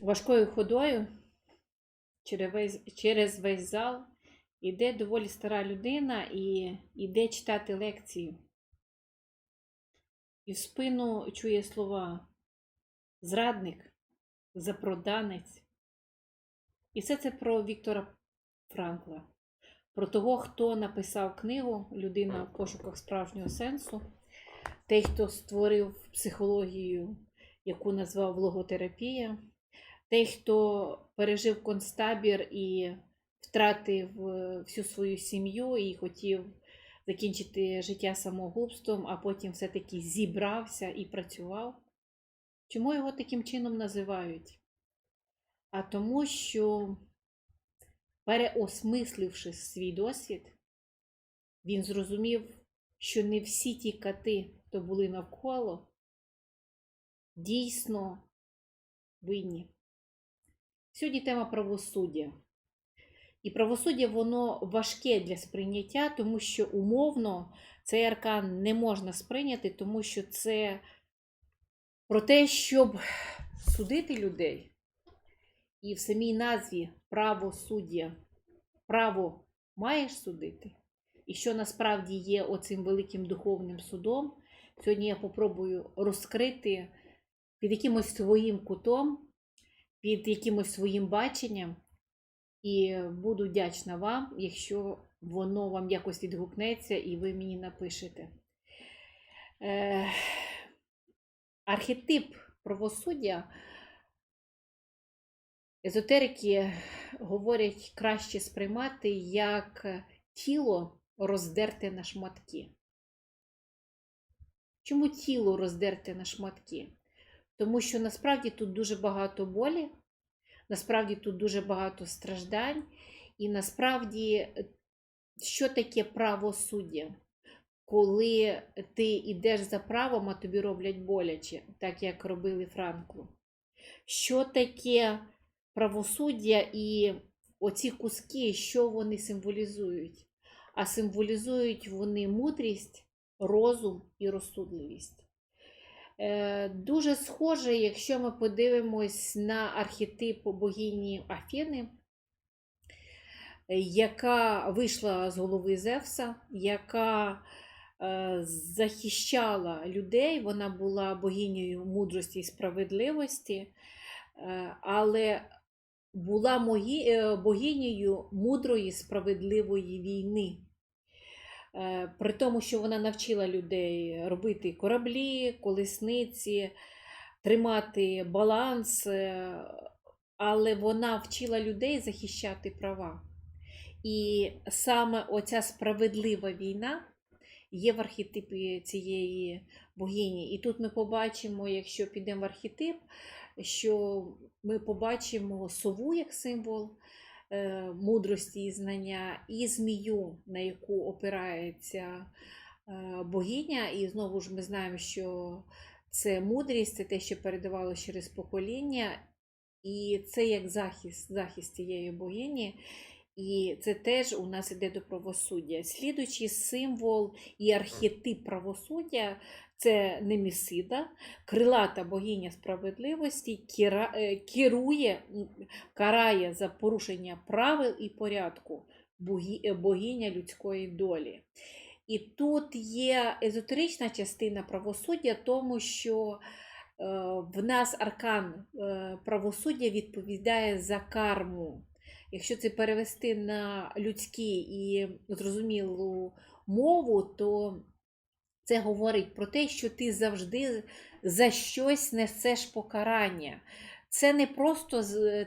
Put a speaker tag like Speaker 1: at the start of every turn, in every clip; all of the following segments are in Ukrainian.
Speaker 1: важкою ходою через весь, через весь зал іде доволі стара людина і йде читати лекцію. І в спину чує слова зрадник, запроданець. І все це про Віктора Франкла, про того, хто написав книгу Людина в пошуках справжнього сенсу, той, хто створив психологію, яку назвав логотерапія, той, хто пережив концтабір і втратив е, всю свою сім'ю і хотів закінчити життя самогубством, а потім все-таки зібрався і працював. Чому його таким чином називають? А тому, що, переосмисливши свій досвід, він зрозумів, що не всі ті кати, хто були навколо, дійсно винні. Сьогодні тема правосуддя. І правосуддя воно важке для сприйняття, тому що умовно цей аркан не можна сприйняти, тому що це про те, щоб судити людей. І в самій назві правосуддя. Право маєш судити. І що насправді є оцим великим духовним судом. Сьогодні я попробую розкрити під якимось своїм кутом, під якимось своїм баченням. І буду вдячна вам, якщо воно вам якось відгукнеться і ви мені напишете. Е, архетип правосуддя. Езотерики говорять краще сприймати як тіло роздерте на шматки. Чому тіло роздерте на шматки? Тому що насправді тут дуже багато болі, насправді тут дуже багато страждань, і насправді, що таке правосуддя? Коли ти йдеш за правом, а тобі роблять боляче, так як робили Франклу. Що таке правосуддя і оці куски, що вони символізують? А символізують вони мудрість, розум і розсудливість. Е, Дуже схоже, якщо ми подивимось на архетип богині Афіни, яка вийшла з голови Зевса, яка е, захищала людей, вона була богинею мудрості і справедливості, е, але була богинею мудрої справедливої війни. Е, При тому, що вона навчила людей робити кораблі, колесниці, тримати баланс, е, але вона вчила людей захищати права. І саме оця справедлива війна є в архетипі цієї богині. І тут ми побачимо, якщо підемо в архетип, що ми побачимо сову як символ мудрості і знання, і змію, на яку опирається е, богиня. І знову ж ми знаємо, що це мудрість, це те, що передавало через покоління, і це як захист, захист цієї богині. І це теж у нас іде до правосуддя. Слідуючий символ і архетип правосуддя це Немісида, крилата богиня справедливості, е, керує, карає за порушення правил і порядку е, богиня людської долі. І тут є езотерична частина правосуддя, тому що е, в нас аркан правосуддя відповідає за карму. Якщо це перевести на людські і зрозумілу мову, то це говорить про те, що ти завжди за щось несеш покарання. Це не просто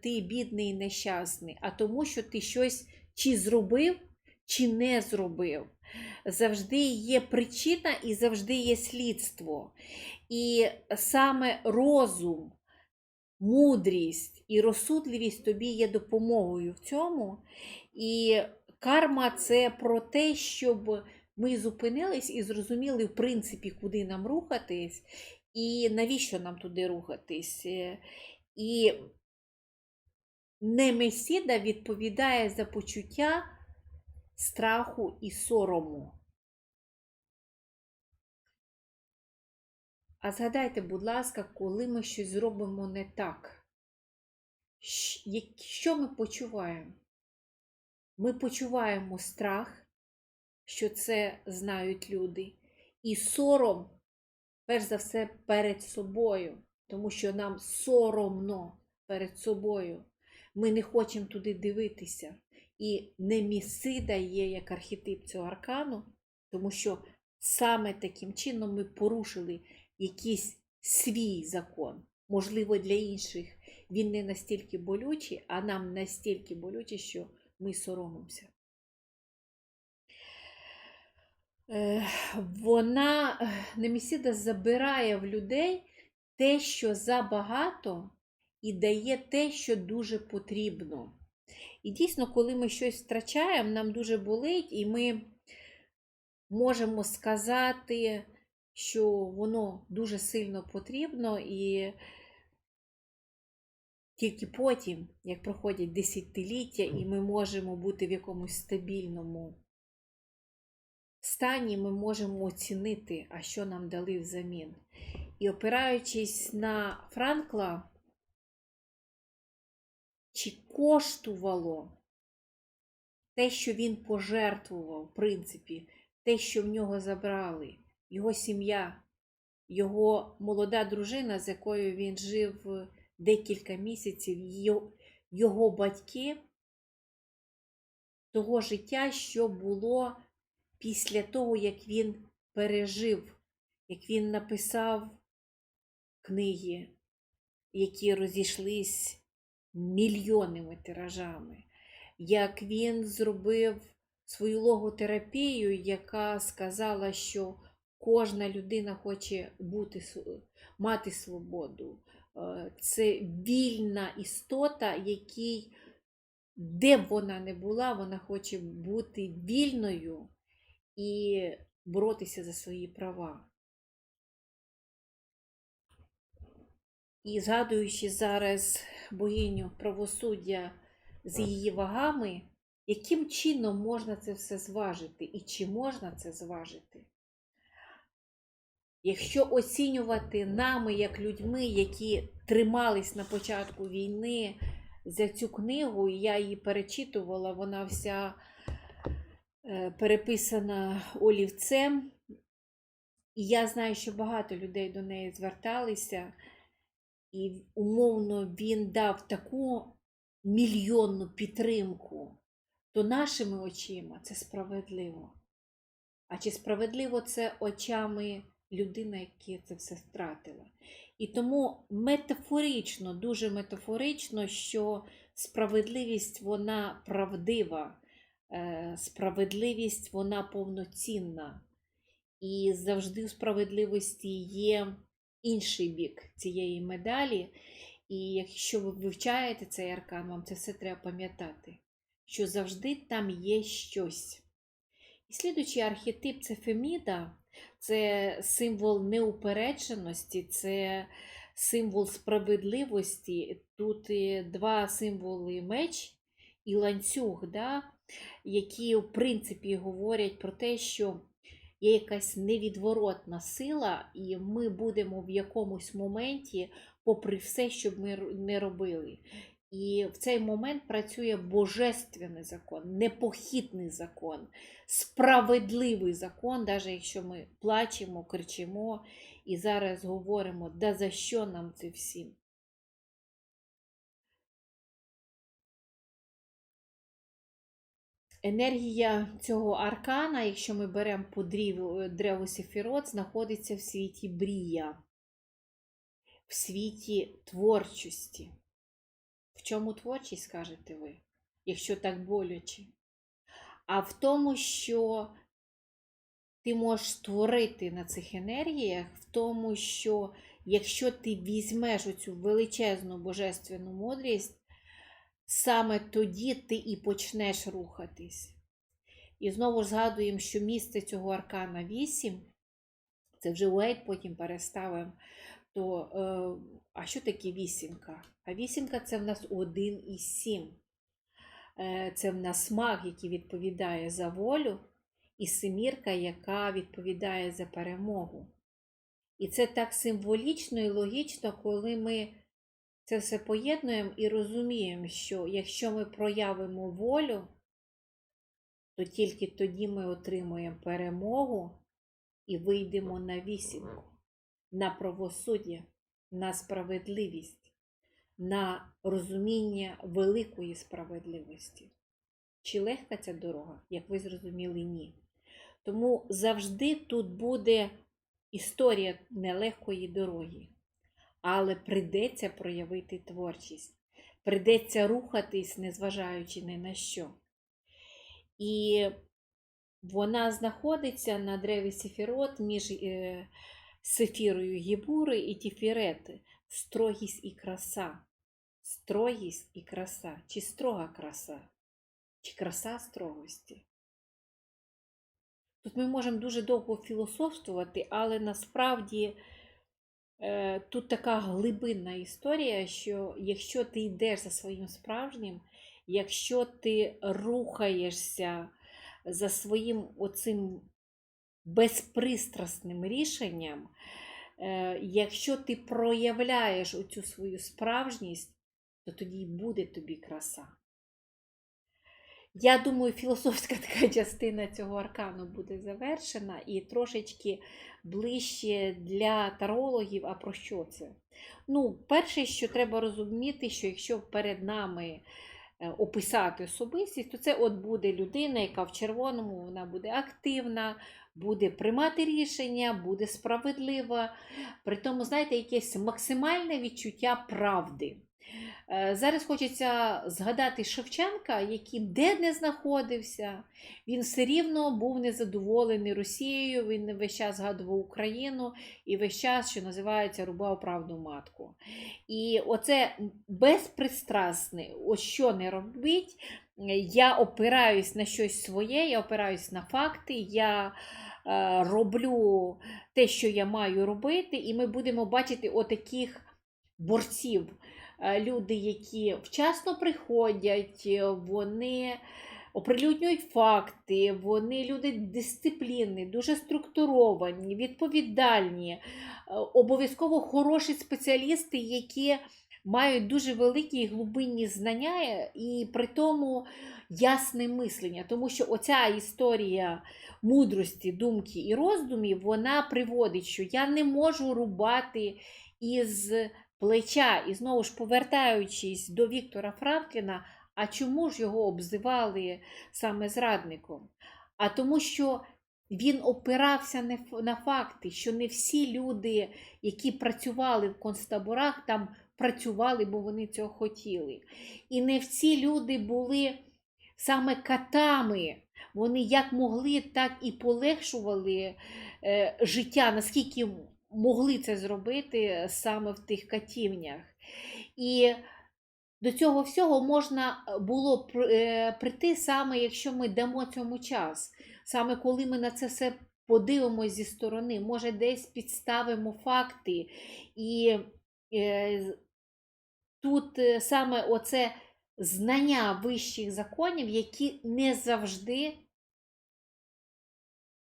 Speaker 1: ти бідний і нещасний, а тому, що ти щось чи зробив, чи не зробив. Завжди є причина і завжди є слідство. І саме розум, мудрість і розсудливість тобі є допомогою в цьому. І карма це про те, щоб ми зупинились і зрозуміли, в принципі, куди нам рухатись, і навіщо нам туди рухатись. Е, І Немесіда відповідає за почуття страху і сорому. А згадайте, будь ласка, коли ми щось зробимо не так. що ми почуваємо? Ми почуваємо страх, що це знають люди, і сором, перш за все, перед собою, тому що нам соромно перед собою. Ми не хочемо туди дивитися. І Немісида є як архетип цього аркану, тому що саме таким чином ми порушили якийсь свій закон. Можливо, для інших він не настільки болючий, а нам настільки болючий, що ми соромимося. Е, Вона, е, Немісіда, забирає в людей те, що забагато, і дає те, що дуже потрібно. І дійсно, коли ми щось втрачаємо, нам дуже болить, і ми можемо сказати, що воно дуже сильно потрібно, і тільки потім, як проходять десятиліття, і ми можемо бути в якомусь стабільному стані, ми можемо оцінити, а що нам дали взамін. І опираючись на Франкла, чи коштувало те, що він пожертвував, в принципі, те, що в нього забрали, його сім'я, його молода дружина, з якою він жив декілька місяців, його батьки, того життя, що було після того, як він пережив, як він написав книги, які розійшлись мільйонними тиражами, як він зробив свою логотерапію, яка сказала, що кожна людина хоче бути, мати свободу. Е, Це вільна істота, якій, де б вона не була, вона хоче бути вільною і боротися за свої права. І згадуючи зараз богиню правосуддя з її вагами, яким чином можна це все зважити і чи можна це зважити? Якщо оцінювати нами як людьми, які тримались на початку війни за цю книгу, і я її перечитувала, вона вся переписана олівцем. І я знаю, що багато людей до неї зверталися, і умовно він дав таку мільйонну підтримку, то нашими очима це справедливо. А чи справедливо це очами людини, яка це все втратила? І тому метафорично, дуже метафорично, що справедливість вона правдива, е, справедливість вона повноцінна. І завжди у справедливості є інший бік цієї медалі. І якщо ви вивчаєте цей аркан, вам це все треба пам'ятати, що завжди там є щось. І слідуючий архетип це Феміда, це символ неупередженості, це символ справедливості. Тут два символи меч і ланцюг, да, які, в принципі, говорять про те, що є якась невідворотна сила, і ми будемо в якомусь моменті, попри все, що ми не робили. І в цей момент працює божественний закон, непохитний закон, справедливий закон, навіть якщо ми плачемо, кричимо і зараз говоримо, да за що нам це всім? Енергія цього аркана, якщо ми беремо по дріву, древу Сефірот, знаходиться в світі брія, в світі творчості. В чому творчість, скажете ви, якщо так боляче? А в тому, що ти можеш створити на цих енергіях, в тому, що якщо ти візьмеш оцю величезну божественну мудрість, саме тоді ти і почнеш рухатись. І знову ж згадуємо, що місце цього аркана 8, це вже Уейт потім переставимо. То, е, а що таке вісімка? А вісімка це в нас 1 і 7. Е, це в нас маг, який відповідає за волю, і семірка, яка відповідає за перемогу. І це так символічно і логічно, коли ми це все поєднуємо і розуміємо, що якщо ми проявимо волю, то тільки тоді ми отримуємо перемогу і вийдемо на вісімку, на правосуддя, на справедливість, на розуміння великої справедливості. Чи легка ця дорога, як ви зрозуміли, ні. Тому завжди тут буде історія нелегкої дороги, але прийдеться проявити творчість, прийдеться рухатись, незважаючи ні на що. І вона знаходиться на древі Сефірот між е, Сефірою Гібури і Тіфірети. Строгість і краса. Строгість і краса. Чи строга краса? Чи краса строгості? Тут ми можемо дуже довго філософствувати, але насправді тут така глибинна історія, що якщо ти йдеш за своїм справжнім, якщо ти рухаєшся за своїм оцим безпристрасним рішенням, е, якщо ти проявляєш оцю свою справжність, то тоді буде тобі краса. Я думаю, філософська така частина цього аркану буде завершена і трошечки ближче для тарологів. А про що це? Ну, перше, що треба розуміти, що якщо перед нами е, описати особистість, то це от буде людина, яка в червоному вона буде активна, буде приймати рішення, буде справедлива. При тому, знаєте, якесь максимальне відчуття правди. Е, Зараз хочеться згадати Шевченка, який де не знаходився, він все рівно був незадоволений Росією, він весь час згадував Україну і весь час, що називається, рубав правду матку. І оце безпристрасне, ось що не робить, я опираюсь на щось своє, я опираюсь на факти, я е, роблю те, що я маю робити, і ми будемо бачити отаких борців. Е, люди, які вчасно приходять, е, вони оприлюднюють факти, вони люди дисциплінні, дуже структуровані, відповідальні, е, обов'язково хороші спеціалісти, які мають дуже великі і глибинні знання і при тому ясне мислення. Тому що оця історія мудрості, думки і роздумів, вона приводить, що я не можу рубати із плеча. І знову ж повертаючись до Віктора Франкліна, а чому ж його обзивали саме зрадником? А тому, що він опирався на факти, що не всі люди, які працювали в концтаборах, там працювали, бо вони цього хотіли. І не всі люди були саме катами. Вони як могли, так і полегшували е, життя, наскільки могли це зробити саме в тих катівнях. І до цього всього можна було е, прийти саме, якщо ми дамо цьому час, саме коли ми на це все подивимося зі сторони, може, десь підставимо факти. І е, тут е, саме оце знання вищих законів, які не завжди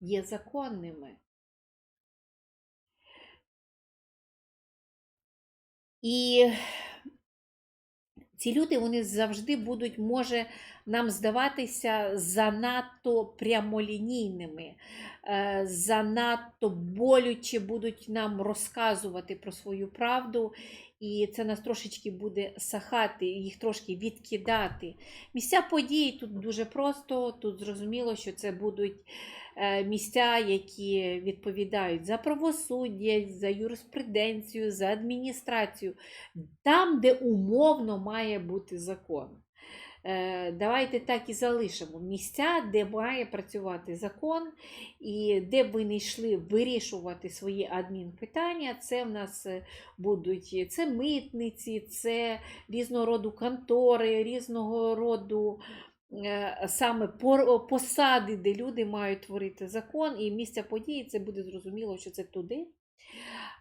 Speaker 1: є законними. І ці люди вони завжди будуть, може нам здаватися занадто прямолінійними, е, занадто болюче будуть нам розказувати про свою правду, і це нас трошечки буде сахати, їх трошки відкидати. Місця події тут дуже просто, тут зрозуміло, що це будуть місця, які відповідають за правосуддя, за юриспруденцію, за адміністрацію, там, де умовно має бути закон. Е, Давайте так і залишимо місця, де має працювати закон, і де ви не йшли вирішувати свої адмінпитання. Це в нас е, будуть це митниці, це різного роду контори, різного роду е, саме пор- посади, де люди мають творити закон, і місця події це буде зрозуміло, що це туди.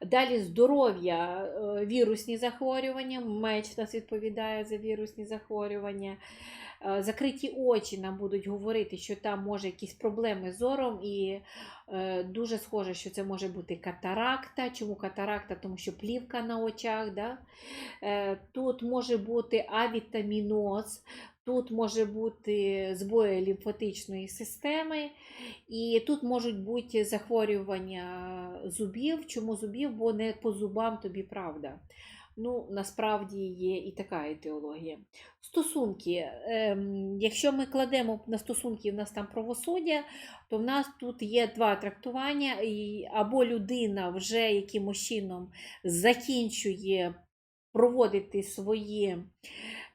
Speaker 1: Далі здоров'я, е, вірусні захворювання, меч нас відповідає за вірусні захворювання. Е, закриті очі нам будуть говорити, що там може якісь проблеми з зором, і е, дуже схоже, що це може бути катаракта. Чому катаракта? Тому що плівка на очах. Да? Е, Тут може бути авітаміноз, тут може бути збої лімфатичної системи, і тут можуть бути захворювання зубів. Чому зубів? Бо не по зубам тобі правда. Ну, насправді є і така етіологія. Стосунки. Ем, якщо ми кладемо на стосунки, в нас там правосуддя, то в нас тут є два трактування, і або людина вже якимось чином закінчує проводити свої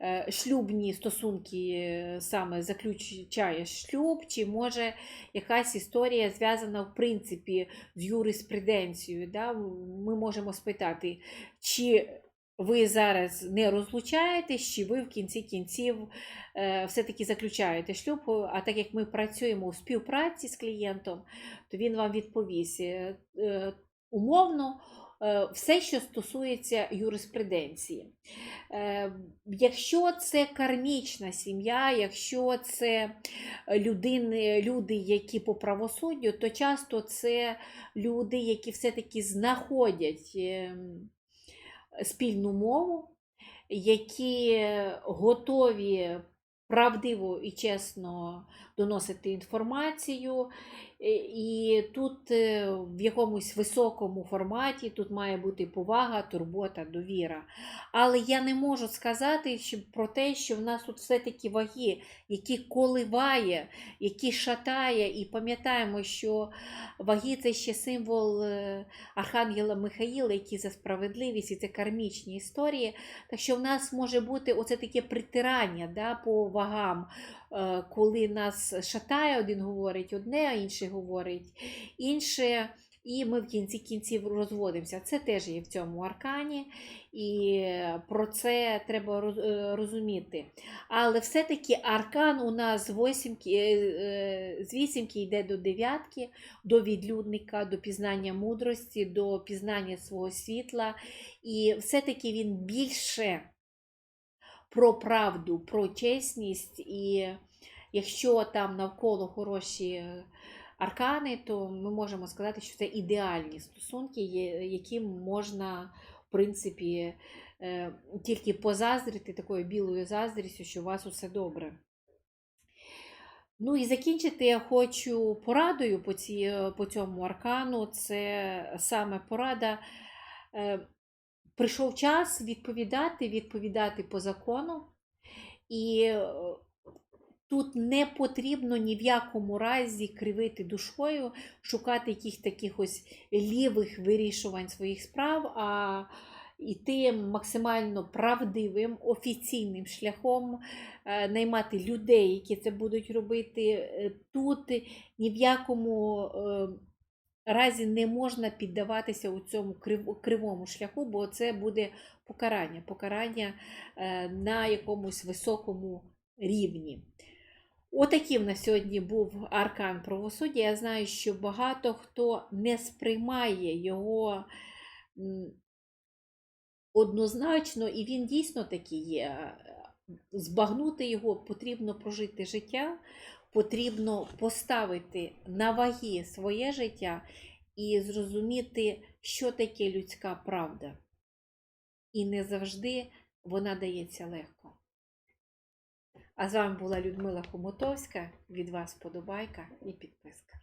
Speaker 1: е, шлюбні стосунки, е, саме заключає шлюб, чи може якась історія зв'язана в принципі з юриспруденцією. Да? Ми можемо спитати, чи ви зараз не розлучаєтесь, чи ви в кінці кінців е, все-таки заключаєте шлюб, а так як ми працюємо у співпраці з клієнтом, то він вам відповість е, е, умовно. Все, що стосується юриспруденції. Якщо це кармічна сім'я, якщо це людини, люди, які по правосуддю, то часто це люди, які все-таки знаходять ем, спільну мову, які готові правдиво і чесно доносити інформацію. Е, І тут е, в якомусь високому форматі тут має бути повага, турбота, довіра. Але я не можу сказати про те, що в нас тут все-таки ваги, які коливає, які шатає. І пам'ятаємо, що ваги це ще символ е, Архангела Михаїла, який за справедливість, і це кармічні історії. Так що в нас може бути оце таке притирання да, по вагам, коли нас шатає, один говорить одне, а інший говорить інше. І ми в кінці кінців розводимося. Це теж є в цьому аркані, і про це треба е, розуміти. Але все-таки аркан у нас з восьмки, е, е, з вісімки йде до дев'ятки, до відлюдника, до пізнання мудрості, до пізнання свого світла. І все-таки він більше про правду, про чесність. І якщо там навколо хороші е, аркани, то ми можемо сказати, що це ідеальні стосунки, яким можна, в принципі, е, тільки позаздрити такою білою заздрістю, що у вас усе добре. Ну і закінчити я хочу порадою по, ці, по цьому аркану. Це саме порада. Прийшов час відповідати, відповідати по закону. І е, тут не потрібно ні в якому разі кривити душою, шукати якихось таких ось лівих вирішувань своїх справ, а йти максимально правдивим, офіційним шляхом, е, наймати людей, які це будуть робити. Е, Тут ні в якому е, разі не можна піддаватися у цьому кривому шляху, бо це буде покарання, покарання е, на якомусь високому рівні. Отакий в нас сьогодні був аркан правосуддя. Я знаю, що багато хто не сприймає його однозначно, і він дійсно такий є. Збагнути його потрібно прожити життя, потрібно поставити на ваги своє життя і зрозуміти, що таке людська правда. І не завжди вона дається легко. А з вами була Людмила Хомутовська. Від вас подобайка і підписка.